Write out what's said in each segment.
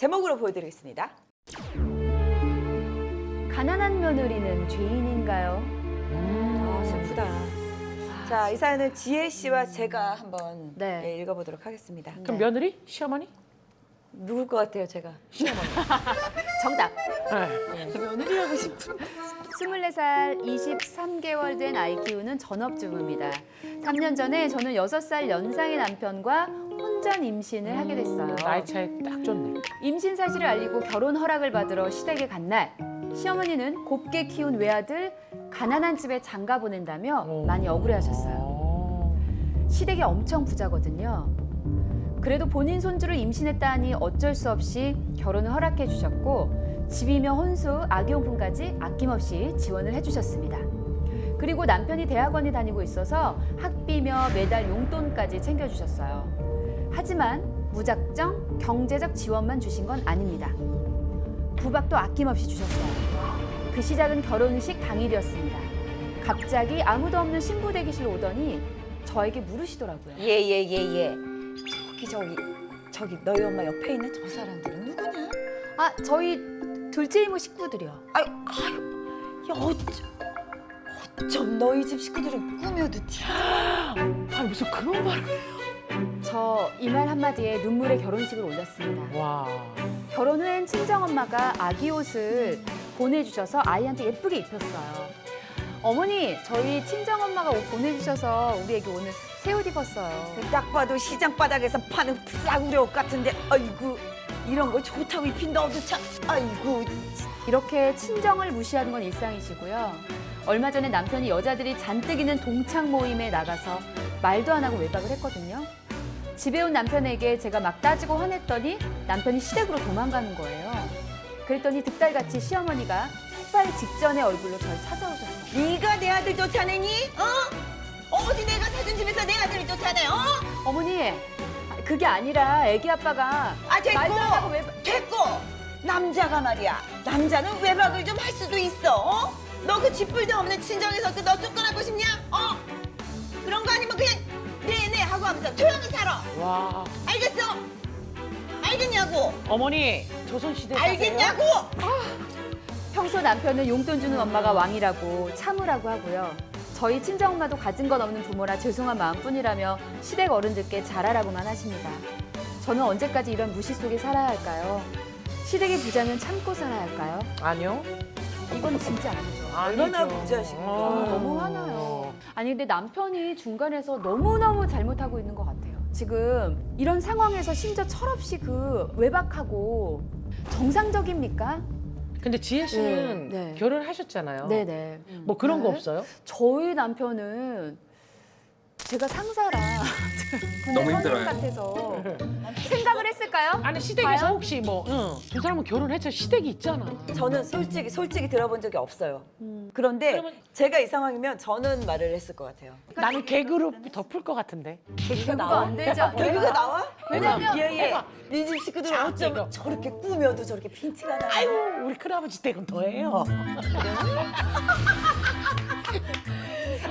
제목으로 보여드리겠습니다. 가난한 며느리는 죄인인가요? 아, 슬프다. 자, 이 사연은 지혜 씨와 제가 한번 네. 예, 읽어보도록 하겠습니다. 그럼 며느리? 시어머니? 누굴 것 같아요, 제가? 정답. 네. 며느리하고 싶은. 24살 23개월 된 아이 키우는 전업주부입니다. 3년 전에 저는 6살 연상의 남편과 혼전 임신을 하게 됐어요. 나이 차이 딱 좋네. 임신 사실을 알리고 결혼 허락을 받으러 시댁에 간 날 시어머니는 곱게 키운 외아들 가난한 집에 장가 보낸다며 오. 많이 억울해하셨어요. 어. 시댁이 엄청 부자거든요. 그래도 본인 손주를 임신했다니 어쩔 수 없이 결혼을 허락해 주셨고 집이며 혼수, 아기용품까지 아낌없이 지원을 해주셨습니다. 그리고 남편이 대학원에 다니고 있어서 학비며 매달 용돈까지 챙겨주셨어요. 하지만 무작정 경제적 지원만 주신 건 아닙니다. 부박도 아낌없이 주셨어요. 그 시작은 결혼식 당일이었습니다. 갑자기 아무도 없는 신부 대기실 오더니 저에게 물으시더라고요. 예, 예, 예, 예. 저기, 저기, 저기, 너희 엄마 옆에 있는 저 사람들은 누구냐? 아, 저희 둘째 이모 식구들이요. 아유, 아유, 야, 어쩜, 어쩜 너희 집 식구들은 꾸며도 티. 아니 무슨 그런 말을. 저 이 말 한마디에 눈물의 결혼식을 올렸습니다. 와. 결혼 후엔 친정엄마가 아기 옷을 보내주셔서 아이한테 예쁘게 입혔어요. 어머니, 저희 친정엄마가 옷 보내주셔서 우리 애기 오늘 새 옷 입었어요. 딱 봐도 시장 바닥에서 파는 싸구려 옷 같은데, 아이고, 이런 거 좋다고 입힌 너도 참, 아이고. 이렇게 친정을 무시하는 건 일상이시고요. 얼마 전에 남편이 여자들이 잔뜩 있는 동창 모임에 나가서 말도 안 하고 외박을 했거든요. 집에 온 남편에게 제가 막 따지고 화냈더니 남편이 시댁으로 도망가는 거예요. 그랬더니 득달같이 시어머니가 폭발 직전의 얼굴로 절 찾아오셨어요. 네가 내 아들 쫓아내니? 어? 어디 내가 사준 집에서 내 아들을 쫓아내? 어? 어머니, 그게 아니라 애기 아빠가 아 됐고 말도 안 하고 외박... 됐고 남자가 말이야 남자는 외박을 좀 할 수도 있어 어? 너 그 쥐뿔도 없는 친정에서 그너 쫓겨나고 싶냐? 어? 하면서 조용히 살아 와. 알겠어? 알겠냐고 어머니 조선시대 알겠냐고 평소 남편은 용돈 주는 엄마가 왕이라고 참으라고 하고요. 저희 친정엄마도 가진 건 없는 부모라 죄송한 마음뿐이라며 시댁 어른들께 잘하라고만 하십니다. 저는 언제까지 이런 무시 속에 살아야 할까요? 시댁의 부자는 참고 살아야 할까요? 아니요. 이건 진짜 아니죠. 얼마나. 부자신가. 어. 저는 너무 화나요. 아니 근데 남편이 중간에서 너무너무 잘못하고 있는 것 같아요. 지금 이런 상황에서 심지어 철없이 그 외박하고 정상적입니까? 근데 지혜 씨는 네, 네. 결혼하셨잖아요. 네네. 뭐 그런 거 네. 없어요? 저희 남편은 제가 상사라 너무 힘들어요. 같아서 생각을 했을까요? 아니 시댁에서 과연? 혹시 뭐 응, 두 사람은 결혼했죠. 시댁이 있잖아. 저는 솔직히 솔직히 들어본 적이 없어요 음. 그런데 그러면- 제가 이 상황이면 저는 말을 했을 것 같아요 나는 개그로 덮을 것 같은데. 개그가 안 되지 않아요? 개그가 나와? 왜냐면 예예 네집 식구들 자, 어쩜 이거. 저렇게 꾸며도 저렇게 핀티가 나 아유 우리 큰아버지 댁은 더해요.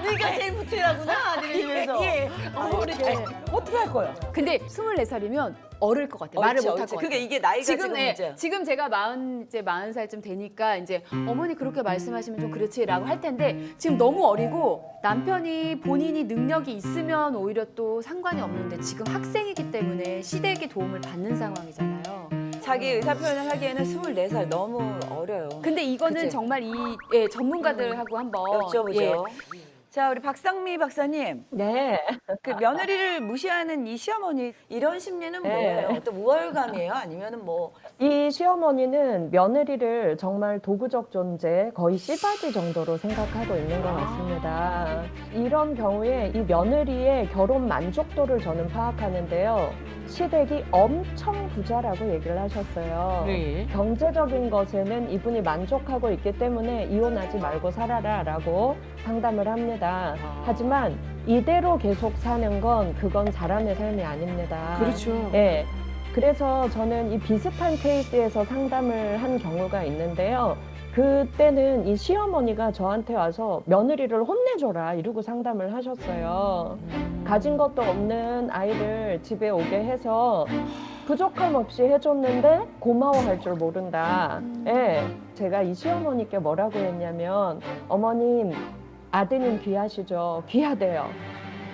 네가 제일 부채라구나 집에서 예. 어, 우리 댁 어떻게 할 거예요? 근데 24살이면 어릴 것 같아요. 말을 못 할. 것 같아요. 그게 이게 나이가 지금, 지금 예, 문제야 지금 제가 마흔 이제 마흔 살쯤 되니까 이제 어머니 그렇게 말씀하시면 좀 그렇지라고 할 텐데 지금 너무 어리고 남편이 본인이 능력이 있으면 오히려 또 상관이 없는데 지금 학생이기 때문에 시댁의 도움을 받는 상황이잖아요. 자기 의사 표현을 하기에는 24살 너무 어려요 근데 이거는 그치? 정말 이 예, 전문가들하고 한번 여쭤보죠 예, 자 우리 박상미 박사님 네. 그 며느리를 무시하는 이 시어머니 이런 심리는 네. 뭐예요? 또 우월감이에요? 아니면은 뭐 이 시어머니는 며느리를 정말 도구적 존재, 거의 씨바지 정도로 생각하고 있는 것 같습니다. 이런 경우에 이 며느리의 결혼 만족도를 저는 파악하는데요. 시댁이 엄청 부자라고 얘기를 하셨어요. 네. 경제적인 것에는 이분이 만족하고 있기 때문에 이혼하지 말고 살아라 라고 상담을 합니다. 아. 하지만 이대로 계속 사는 건 그건 사람의 삶이 아닙니다. 그렇죠. 네. 그래서 저는 이 비슷한 케이스에서 상담을 한 경우가 있는데요. 그때는 이 시어머니가 저한테 와서 며느리를 혼내줘라 이러고 상담을 하셨어요. 가진 것도 없는 아이를 집에 오게 해서 부족함 없이 해줬는데 고마워할 줄 모른다. 예, 제가 이 시어머니께 뭐라고 했냐면 어머님 아드님 귀하시죠? 귀하대요.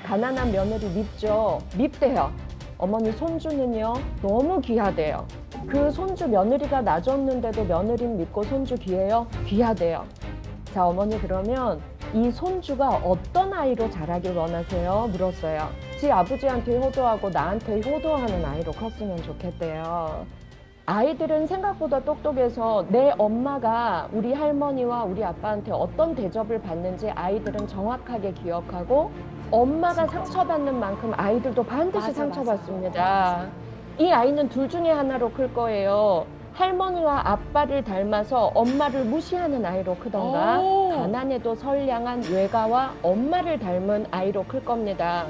가난한 며느리 밉죠? 밉대요. 어머니 손주는요 너무 귀하대요. 그 손주 며느리가 낮았는데도 며느리 믿고 손주 귀해요? 귀하대요. 자 어머니 그러면 이 손주가 어떤 아이로 자라길 원하세요? 물었어요. 지 아버지한테 효도하고 나한테 효도하는 아이로 컸으면 좋겠대요. 아이들은 생각보다 똑똑해서 내 엄마가 우리 할머니와 우리 아빠한테 어떤 대접을 받는지 아이들은 정확하게 기억하고 엄마가 상처받는 만큼 아이들도 반드시 맞아, 상처받습니다. 이 아이는 둘 중에 하나로 클 거예요. 할머니와 아빠를 닮아서 엄마를 무시하는 아이로 크던가 오. 가난해도 선량한 외가와 엄마를 닮은 아이로 클 겁니다.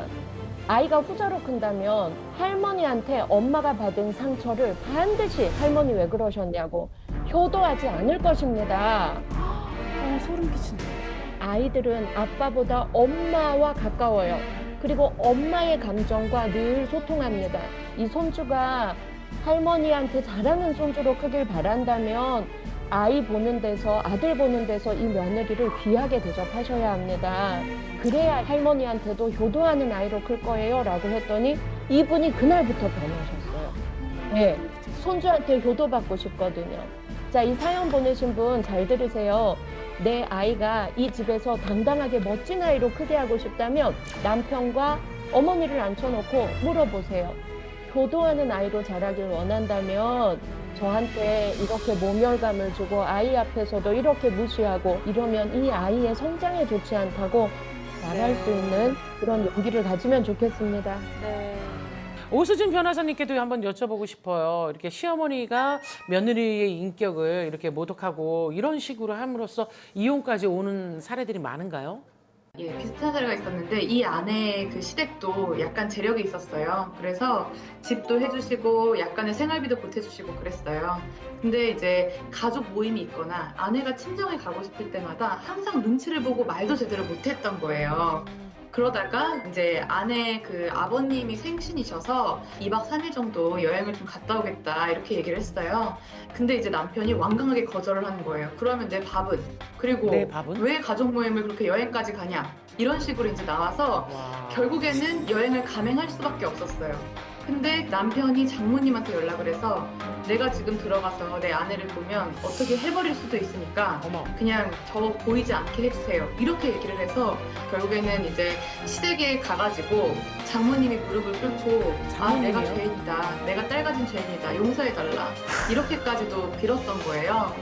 아이가 후자로 큰다면 할머니한테 엄마가 받은 상처를 반드시 할머니 왜 그러셨냐고 효도하지 않을 것입니다. 어, 소름 끼친다. 아이들은 아빠보다 엄마와 가까워요. 그리고 엄마의 감정과 늘 소통합니다. 이 손주가 할머니한테 잘하는 손주로 크길 바란다면 아이 보는 데서 아들 보는 데서 이 며느리를 귀하게 대접하셔야 합니다. 그래야 할머니한테도 효도하는 아이로 클 거예요. 라고 했더니 이분이 그날부터 변하셨어요. 네. 손주한테 효도받고 싶거든요. 자, 이 사연 보내신 분 잘 들으세요. 내 아이가 이 집에서 당당하게 멋진 아이로 크게 하고 싶다면 남편과 어머니를 앉혀놓고 물어보세요. 효도하는 아이로 자라길 원한다면 저한테 이렇게 모멸감을 주고 아이 앞에서도 이렇게 무시하고 이러면 이 아이의 성장에 좋지 않다고 말할 네. 수 있는 그런 용기를 가지면 좋겠습니다. 네. 오수진 변호사님께도 한번 여쭤보고 싶어요. 이렇게 시어머니가 며느리의 인격을 이렇게 모독하고 이런 식으로 함으로써 이혼까지 오는 사례들이 많은가요? 예, 비슷한 사례가 있었는데 이 안에 그 시댁도 약간 재력이 있었어요. 그래서 집도 해주시고 약간의 생활비도 보태주시고 그랬어요. 근데 이제 가족 모임이 있거나 아내가 친정에 가고 싶을 때마다 항상 눈치를 보고 말도 제대로 못했던 거예요. 그러다가 이제 아내 그 아버님이 생신이셔서 2박 3일 정도 여행을 좀 갔다 오겠다 이렇게 얘기를 했어요. 근데 이제 남편이 완강하게 거절을 하는 거예요. 그러면 내 밥은 그리고 내 밥은? 왜 가족 모임을 그렇게 여행까지 가냐 이런 식으로 이제 나와서 와. 결국에는 여행을 감행할 수밖에 없었어요. 근데 남편이 장모님한테 연락을 해서 내가 지금 들어가서 내 아내를 보면 어떻게 해버릴 수도 있으니까 어머. 그냥 저 보이지 않게 해주세요. 이렇게 얘기를 해서 결국에는 이제 시댁에 가가지고 장모님이 무릎을 꿇고 아 내가 장모님이요? 죄인이다. 내가 딸 가진 죄인이다. 용서해달라. 이렇게까지도 빌었던 거예요.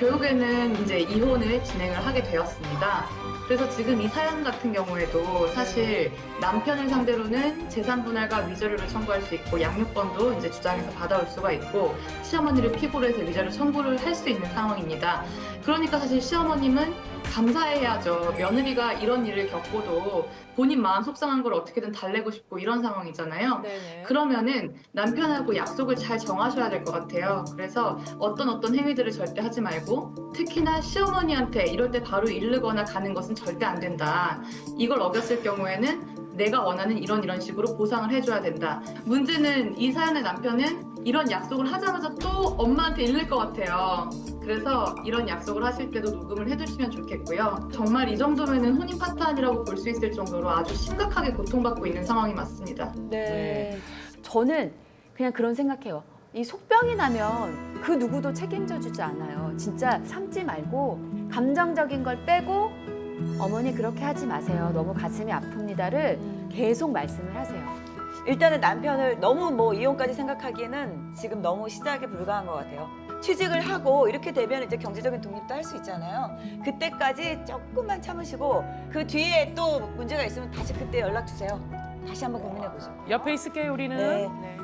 결국에는 이제 이혼을 진행을 하게 되었습니다. 그래서 지금 이 사연 같은 경우에도 사실 남편을 상대로는 재산 분할과 위자료를 청구할 수 있고 양육권도 이제 주장해서 받아올 수가 있고 시어머니를 피고로 해서 위자료 청구를 할 수 있는 상황입니다. 그러니까 사실 시어머님은 감사해야죠. 며느리가 이런 일을 겪고도 본인 마음 속상한 걸 어떻게든 달래고 싶고 이런 상황이잖아요. 네네. 그러면은 남편하고 약속을 잘 정하셔야 될 것 같아요. 그래서 어떤 어떤 행위들을 절대 하지 말고 특히나 시어머니한테 이럴 때 바로 이르거나 가는 것은 절대 안 된다. 이걸 어겼을 경우에는 내가 원하는 이런 이런 식으로 보상을 해줘야 된다. 문제는 이 사연의 남편은 이런 약속을 하자마자 또 엄마한테 일릴 것 같아요. 그래서 이런 약속을 하실 때도 녹음을 해두시면 좋겠고요. 정말 이 정도면은 혼인 파탄이라고 볼 수 있을 정도로 아주 심각하게 고통받고 있는 상황이 맞습니다. 네. 저는 그냥 그런 생각해요. 이 속병이 나면 그 누구도 책임져 주지 않아요. 진짜 참지 말고 감정적인 걸 빼고 어머니 그렇게 하지 마세요. 너무 가슴이 아픕니다를 계속 말씀을 하세요. 일단은 남편을 너무 뭐 이혼까지 생각하기에는 지금 너무 시작에 불과한 것 같아요. 취직을 하고 이렇게 되면 이제 경제적인 독립도 할 수 있잖아요. 그때까지 조금만 참으시고 그 뒤에 또 문제가 있으면 다시 그때 연락 주세요. 다시 한번 고민해 보죠. 옆에 있을게요, 우리는. 네.